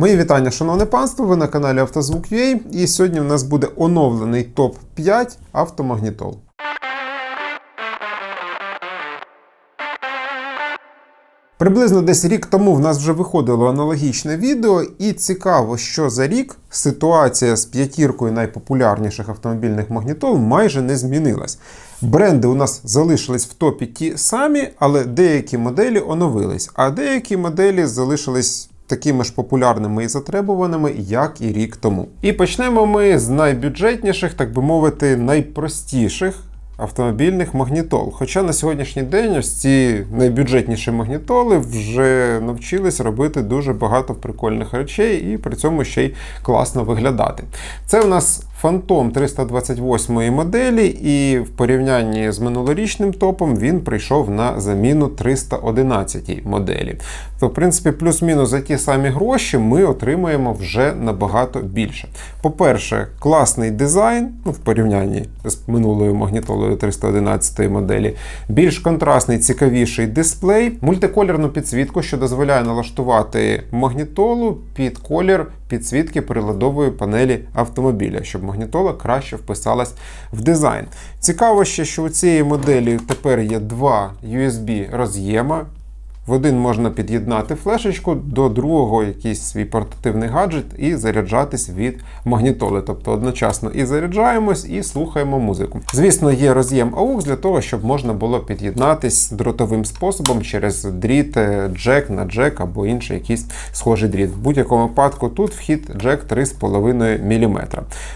Мої вітання, шановне панство, ви на каналі Автозвук.ua і сьогодні у нас буде оновлений топ-5 автомагнітол. Приблизно десь рік тому в нас вже виходило аналогічне відео, і цікаво, що за рік ситуація з п'ятіркою найпопулярніших автомобільних магнітол майже не змінилась. Бренди у нас залишились в топі ті самі, але деякі моделі оновились, а деякі моделі залишились такими ж популярними і затребуваними, як і рік тому. І почнемо ми з найбюджетніших, так би мовити, найпростіших. Автомобільних магнітол. Хоча на сьогоднішній день ось ці найбюджетніші магнітоли вже навчились робити дуже багато прикольних речей і при цьому ще й класно виглядати. Це в нас Фантом 328 моделі, і в порівнянні з минулорічним топом він прийшов на заміну 311 моделі. То, в принципі, плюс-мінус за ті самі гроші ми отримаємо вже набагато більше. По-перше, класний дизайн ну, в порівнянні з минулою магнітолою 311 моделі, більш контрастний, цікавіший дисплей, мультиколірну підсвітку, що дозволяє налаштувати магнітолу під колір підсвітки приладової панелі автомобіля, щоб магнітола краще вписалась в дизайн. Цікаво ще, що у цієї моделі тепер є два USB роз'єма. В один можна під'єднати флешечку, до другого якийсь свій портативний гаджет і заряджатись від магнітоли. Тобто одночасно і заряджаємось, і слухаємо музику. Звісно, є роз'єм AUX для того, щоб можна було під'єднатись дротовим способом через дріт, е, джек на джек або інший якийсь схожий дріт. В будь-якому випадку тут вхід джек 3,5 мм.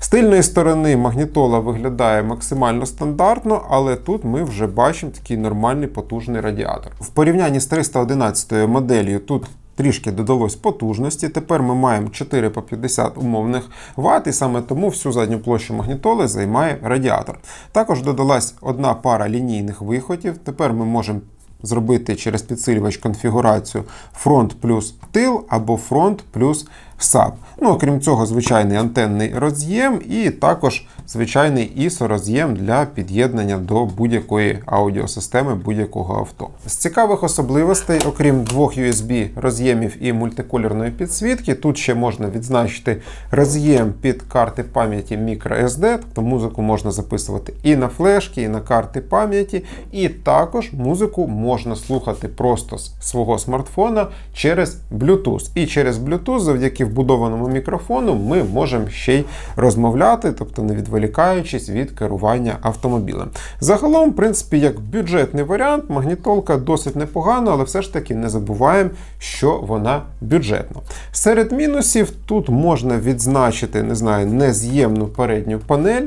З тильної сторони магнітола виглядає максимально стандартно, але тут ми вже бачимо такий нормальний потужний радіатор. В порівнянні з 300 311 моделі тут трішки додалось потужності. Тепер ми маємо 4 по 50 умовних Вт, і саме тому всю задню площу магнітоли займає радіатор. Також додалась одна пара лінійних виходів. Тепер ми можемо зробити через підсилювач конфігурацію фронт плюс тил або фронт плюс САП. Ну, окрім цього, звичайний антенний роз'єм і також звичайний ISO роз'єм для під'єднання до будь-якої аудіосистеми будь-якого авто. З цікавих особливостей, окрім двох USB роз'ємів і мультиколірної підсвітки, тут ще можна відзначити роз'єм під карти пам'яті microSD, тобто музику можна записувати і на флешки, і на карти пам'яті, і також музику можна слухати просто з свого смартфона через Bluetooth. І через Bluetooth, завдяки вбудованому мікрофону, ми можемо ще й розмовляти, тобто не відволікаючись від керування автомобілем. Загалом, в принципі, як бюджетний варіант, магнітолка досить непогана, але все ж таки не забуваємо, що вона бюджетна. Серед мінусів тут можна відзначити, не знаю, нез'ємну передню панель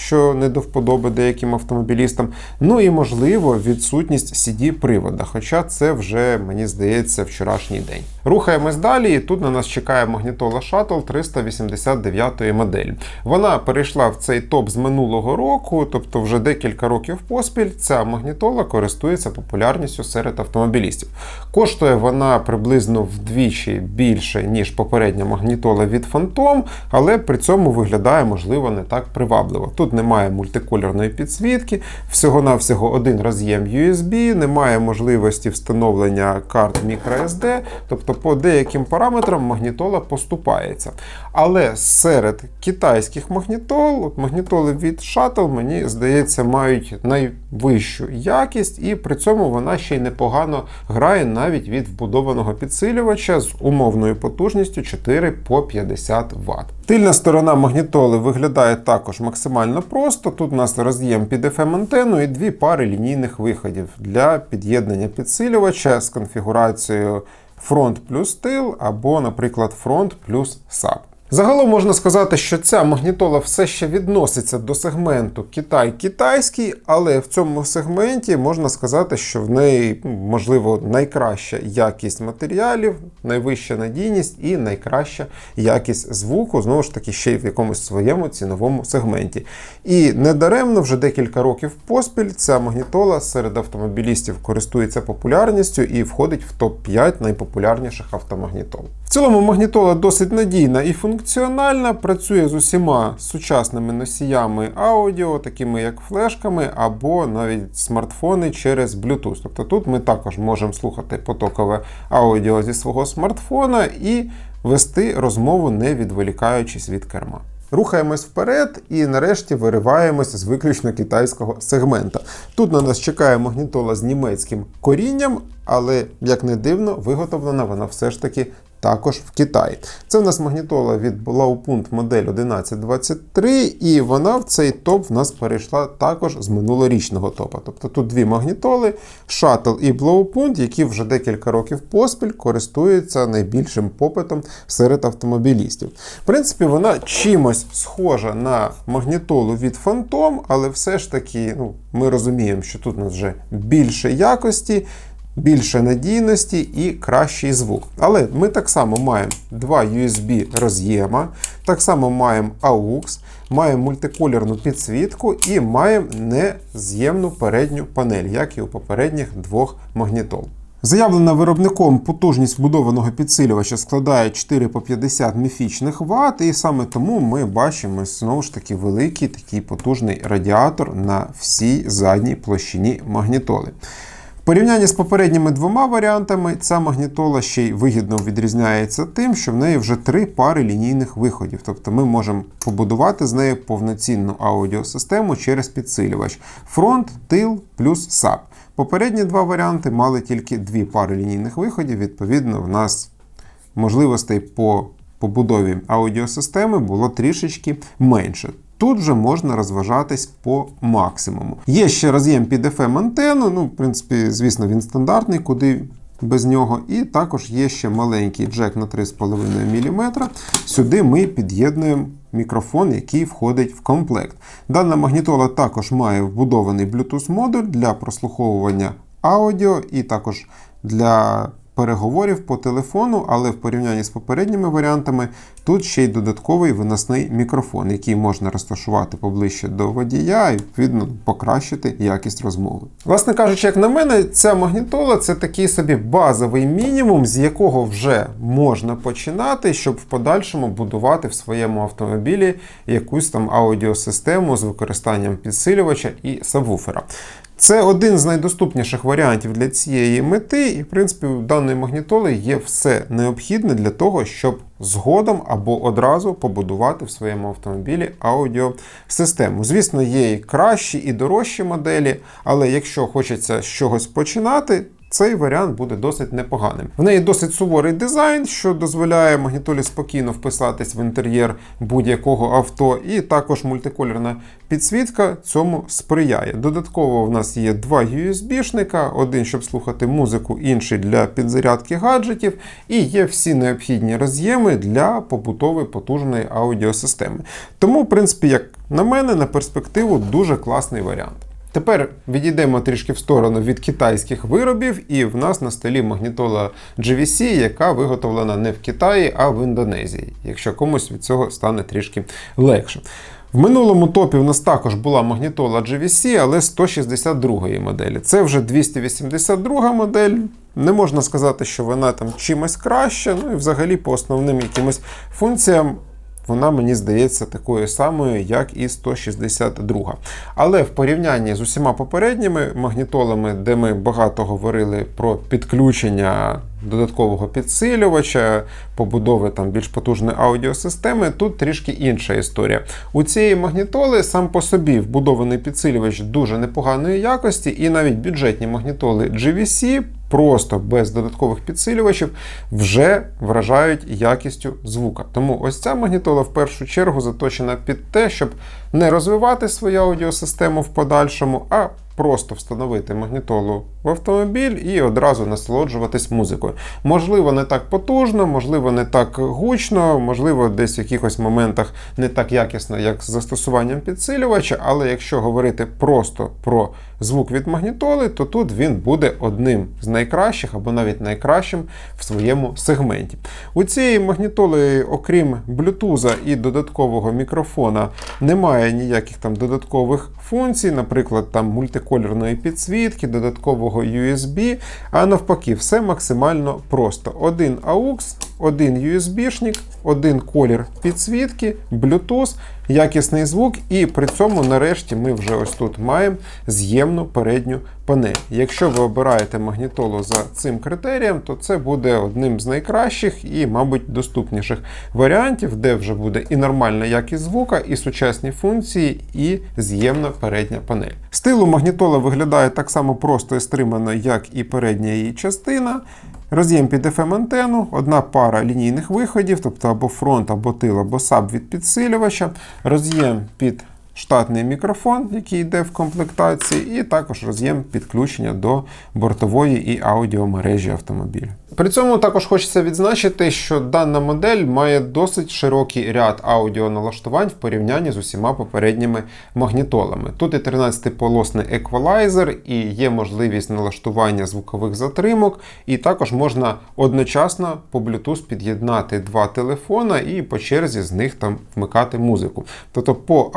що не до вподоби деяким автомобілістам. Ну і, можливо, відсутність CD-привода, хоча це вже, мені здається, вчорашній день. Рухаємось далі, і тут на нас чекає магнітола Shuttle 389 моделі. Вона перейшла в цей топ з минулого року, тобто вже декілька років поспіль. Ця магнітола користується популярністю серед автомобілістів. Коштує вона приблизно вдвічі більше, ніж попередня магнітола від Phantom, але при цьому виглядає, можливо, не так привабливо. Тут немає мультикольорної підсвітки, всього-навсього один роз'єм USB, немає можливості встановлення карт microSD, тобто по деяким параметрам магнітола поступається. Але серед китайських магнітол, магнітоли від Shuttle, мені здається, мають найвищу якість, і при цьому вона ще й непогано грає навіть від вбудованого підсилювача з умовною потужністю 4 по 50 Вт. Тильна сторона магнітоли виглядає також максимально просто. Тут у нас роз'єм під fm антенну і дві пари лінійних виходів для під'єднання підсилювача з конфігурацією фронт плюс тил або, наприклад, фронт плюс SAP. Загалом можна сказати, що ця магнітола все ще відноситься до сегменту Китай-китайський, але в цьому сегменті можна сказати, що в неї можливо найкраща якість матеріалів, найвища надійність і найкраща якість звуку, знову ж таки, ще й в якомусь своєму ціновому сегменті. І недаремно вже декілька років поспіль ця магнітола серед автомобілістів користується популярністю і входить в топ-5 найпопулярніших автомагнітол. В цілому магнітола досить надійна і функціональна, працює з усіма сучасними носіями аудіо, такими як флешками, або навіть смартфони через Bluetooth. Тобто тут ми також можемо слухати потокове аудіо зі свого смартфона і вести розмову не відволікаючись від керма. Рухаємось вперед і нарешті вириваємося з виключно китайського сегмента. Тут на нас чекає магнітола з німецьким корінням, але як не дивно, виготовлена вона все ж таки також в Китаї. Це в нас магнітола від Blaupunkt модель 1123, і вона в цей топ в нас перейшла також з минулорічного топа. Тобто тут дві магнітоли, Shuttle і Blaupunkt, які вже декілька років поспіль користуються найбільшим попитом серед автомобілістів. В принципі, вона чимось схожа на магнітолу від Phantom, але все ж таки ну, ми розуміємо, що тут у нас вже більше якості більше надійності і кращий звук. Але ми так само маємо два USB роз'єма, так само маємо AUX, маємо мультиколірну підсвітку і маємо нез'ємну передню панель, як і у попередніх двох магнітол. Заявлена виробником потужність вбудованого підсилювача складає 4 по 50 міфічних Вт, і саме тому ми бачимо знову ж таки великий такий потужний радіатор на всій задній площині магнітоли. В порівнянні з попередніми двома варіантами, ця магнітола ще й вигідно відрізняється тим, що в неї вже три пари лінійних виходів. Тобто ми можемо побудувати з нею повноцінну аудіосистему через підсилювач фронт, тил плюс САП. Попередні два варіанти мали тільки дві пари лінійних виходів. Відповідно, в нас можливостей по побудові аудіосистеми було трішечки менше. Тут вже можна розважатись по максимуму. Є ще роз'єм під FM антенну, ну, в принципі, звісно, він стандартний, куди без нього. І також є ще маленький джек на 3,5 мм. Сюди ми під'єднуємо мікрофон, який входить в комплект. Дана магнітола також має вбудований Bluetooth-модуль для прослуховування аудіо і також для переговорів по телефону, але в порівнянні з попередніми варіантами тут ще й додатковий виносний мікрофон, який можна розташувати поближче до водія і відповідно покращити якість розмови. Власне кажучи, як на мене, ця магнітола це такий собі базовий мінімум, з якого вже можна починати, щоб в подальшому будувати в своєму автомобілі якусь там аудіосистему з використанням підсилювача і сабвуфера. Це один з найдоступніших варіантів для цієї мети, і, в принципі, у даної магнітоли є все необхідне для того, щоб згодом або одразу побудувати в своєму автомобілі аудіосистему. Звісно, є і кращі, і дорожчі моделі, але якщо хочеться з чогось починати, цей варіант буде досить непоганим. В неї досить суворий дизайн, що дозволяє магнітолі спокійно вписатись в інтер'єр будь-якого авто, і також мультиколірна підсвітка цьому сприяє. Додатково в нас є два USB-шника, один, щоб слухати музику, інший для підзарядки гаджетів, і є всі необхідні роз'єми для побутової потужної аудіосистеми. Тому, в принципі, як на мене, на перспективу дуже класний варіант. Тепер відійдемо трішки в сторону від китайських виробів, і в нас на столі магнітола GVC, яка виготовлена не в Китаї, а в Індонезії, якщо комусь від цього стане трішки легше. В минулому топі в нас також була магнітола GVC, але 162-ї моделі. Це вже 282 модель. Не можна сказати, що вона там чимось краща, ну і взагалі по основним якимось функціям вона мені здається такою самою, як і 162. Але в порівнянні з усіма попередніми магнітолами, де ми багато говорили про підключення додаткового підсилювача, побудови там більш потужної аудіосистеми, тут трішки інша історія. У цієї магнітоли сам по собі вбудований підсилювач дуже непоганої якості, і навіть бюджетні магнітоли GVC просто без додаткових підсилювачів вже вражають якістю звука. Тому ось ця магнітола в першу чергу заточена під те, щоб не розвивати свою аудіосистему в подальшому, а просто встановити магнітолу в автомобіль і одразу насолоджуватись музикою. Можливо, не так потужно, можливо, не так гучно, можливо, десь в якихось моментах не так якісно, як з застосуванням підсилювача, але якщо говорити просто про звук від магнітоли, то тут він буде одним з найкращих або навіть найкращим в своєму сегменті. У цієї магнітоли, окрім блютуза і додаткового мікрофона, немає ніяких там додаткових функцій, наприклад, там мультиколірної підсвітки, додаткового USB, а навпаки, все максимально просто. Один AUX один USB-шник, один колір підсвітки, Bluetooth, якісний звук, і при цьому, нарешті, ми вже ось тут маємо з'ємну передню панель. Якщо ви обираєте магнітолу за цим критерієм, то це буде одним з найкращих і, мабуть, доступніших варіантів, де вже буде і нормальна якість звука, і сучасні функції, і з'ємна передня панель. З тилу магнітола виглядає так само просто і стримано, як і передня її частина. Роз'єм під FM антенну, одна пара лінійних виходів, тобто або фронт, або тил, або саб від підсилювача, роз'єм під штатний мікрофон, який йде в комплектації, і також роз'єм підключення до бортової і аудіомережі автомобіля. При цьому також хочеться відзначити, що дана модель має досить широкий ряд аудіоналаштувань в порівнянні з усіма попередніми магнітолами. Тут і 13-полосний еквалайзер, і є можливість налаштування звукових затримок, і також можна одночасно по Bluetooth під'єднати два телефона і по черзі з них там вмикати музику. Тобто по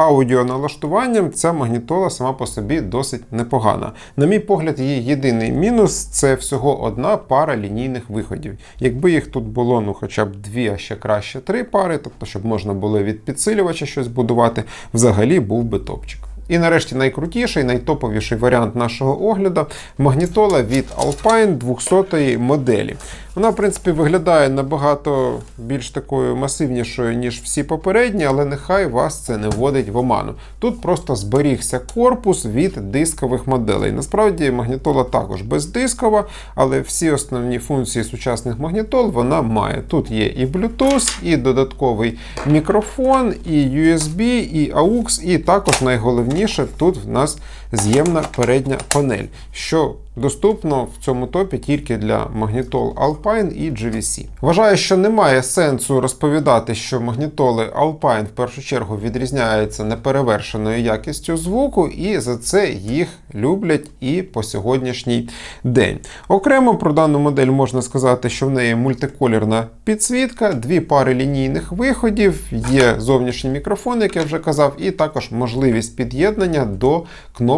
аудіоналаштуванням ця магнітола сама по собі досить непогана. На мій погляд, її єдиний мінус це всього одна пара лінійних виходів. Якби їх тут було ну хоча б дві, а ще краще три пари, тобто, щоб можна було від підсилювача щось будувати, взагалі був би топчик. І нарешті найкрутіший, найтоповіший варіант нашого огляду магнітола від Alpine 200 моделі. Вона, в принципі, виглядає набагато більш такою масивнішою, ніж всі попередні, але нехай вас це не вводить в оману. Тут просто зберігся корпус від дискових моделей. Насправді магнітола також бездискова, але всі основні функції сучасних магнітол вона має. Тут є і Bluetooth, і додатковий мікрофон, і USB, і AUX, і також найголовніше тут в нас з'ємна передня панель. що Доступно в цьому топі тільки для магнітол Alpine і GVC. Вважаю, що немає сенсу розповідати, що магнітоли Alpine в першу чергу відрізняються неперевершеною якістю звуку, і за це їх люблять і по сьогоднішній день. Окремо про дану модель можна сказати, що в неї мультиколірна підсвітка, дві пари лінійних виходів, є зовнішній мікрофон, як я вже казав, і також можливість під'єднання до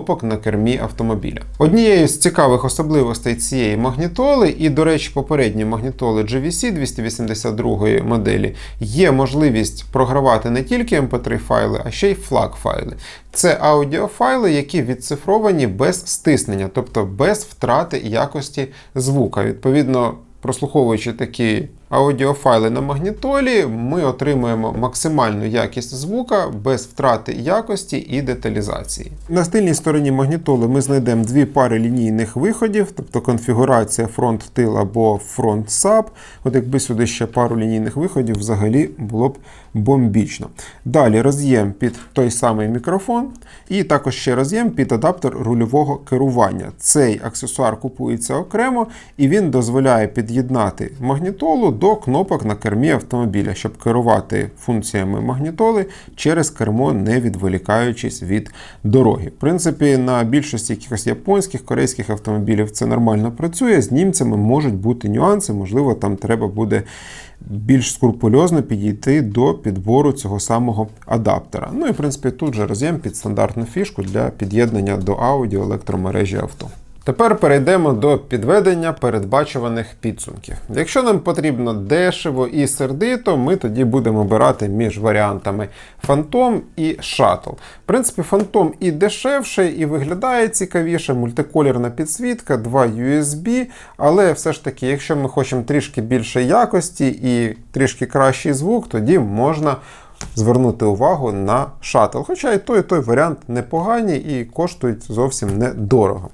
кнопок на кермі автомобіля. Однією з цікавих особливостей цієї магнітоли, і, до речі, попередні магнітоли GVC 282 моделі є можливість програвати не тільки MP3 файли, а ще й FLAC файли. Це аудіофайли, які відцифровані без стиснення, тобто без втрати якості звука. Відповідно, прослуховуючи такі аудіофайли на магнітолі, ми отримуємо максимальну якість звука без втрати якості і деталізації. На стильній стороні магнітоли ми знайдемо дві пари лінійних виходів, тобто конфігурація фронт-тил або фронт-саб. От якби сюди ще пару лінійних виходів, взагалі було б бомбічно. Далі роз'єм під той самий мікрофон, і також ще роз'єм під адаптер рульового керування. Цей аксесуар купується окремо, і він дозволяє під'єднати магнітолу до кнопок на кермі автомобіля, щоб керувати функціями магнітоли через кермо, не відволікаючись від дороги. В принципі, на більшості якихось японських, корейських автомобілів це нормально працює. З німцями можуть бути нюанси, можливо, там треба буде. Більш скрупульозно підійти до підбору цього самого адаптера. Ну і в принципі тут же роз'єм під стандартну фішку для під'єднання до аудіо електромережі авто. Тепер перейдемо до підведення передбачуваних підсумків. Якщо нам потрібно дешево і сердито, ми тоді будемо обирати між варіантами Phantom і Shuttle. В принципі, Phantom і дешевше, і виглядає цікавіше, мультиколірна підсвітка, два USB, але все ж таки, якщо ми хочемо трішки більше якості і трішки кращий звук, тоді можна. Звернути увагу на шаттл. Хоча і той, і той варіант непогані і коштують зовсім недорого.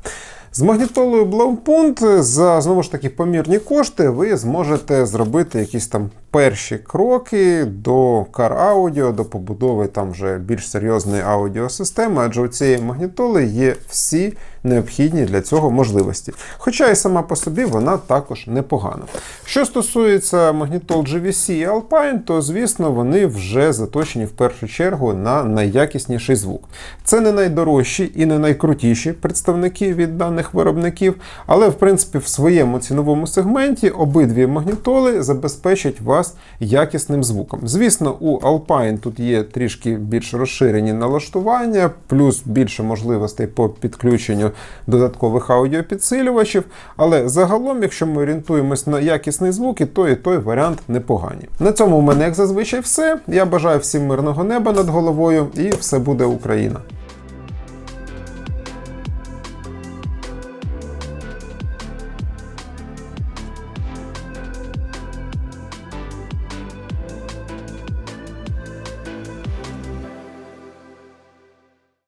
З магнітолою Blaupunkt за знову ж таки помірні кошти ви зможете зробити якісь там перші кроки до Car Audio, до побудови там вже більш серйозної аудіосистеми, адже у цієї магнітоли є всі необхідні для цього можливості. Хоча і сама по собі вона також непогана. Що стосується магнітол GVC і Alpine, то звісно вони вже заточені в першу чергу на найякісніший звук. Це не найдорожчі і не найкрутіші представники від даних виробників, але в принципі в своєму ціновому сегменті обидві магнітоли забезпечать вас вас якісним звуком. Звісно, у Alpine тут є трішки більш розширені налаштування, плюс більше можливостей по підключенню додаткових аудіопідсилювачів. Але загалом, якщо ми орієнтуємось на якісний звук, і той, і той варіант непогані. На цьому у мене, як зазвичай, все. Я бажаю всім мирного неба над головою, і все буде Україна.